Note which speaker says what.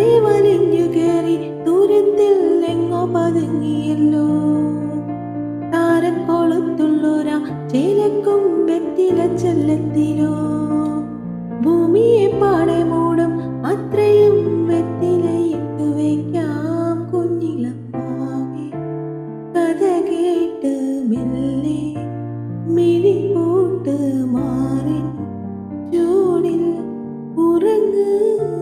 Speaker 1: അറിയാതെ വലിഞ്ഞു കയറി ദൂരത്തിൽ എങ്ങോ പതുങ്ങിയല്ലോ. താരം കൊളുത്തുള്ളൊരാ ചേലക്കും വെത്തില ചെല്ലത്തിലോ. ഭൂമിയെ പാടെ മൂടും അത്രയും വെത്തിലയിട്ട് വയ്ക്കാം കുഞ്ഞിളപ്പാകെ. കഥ കേട്ട് മെല്ലെ മിഴിക്കൂട്ട് മാറി ചൂടിൽ ഉറങ്ങുക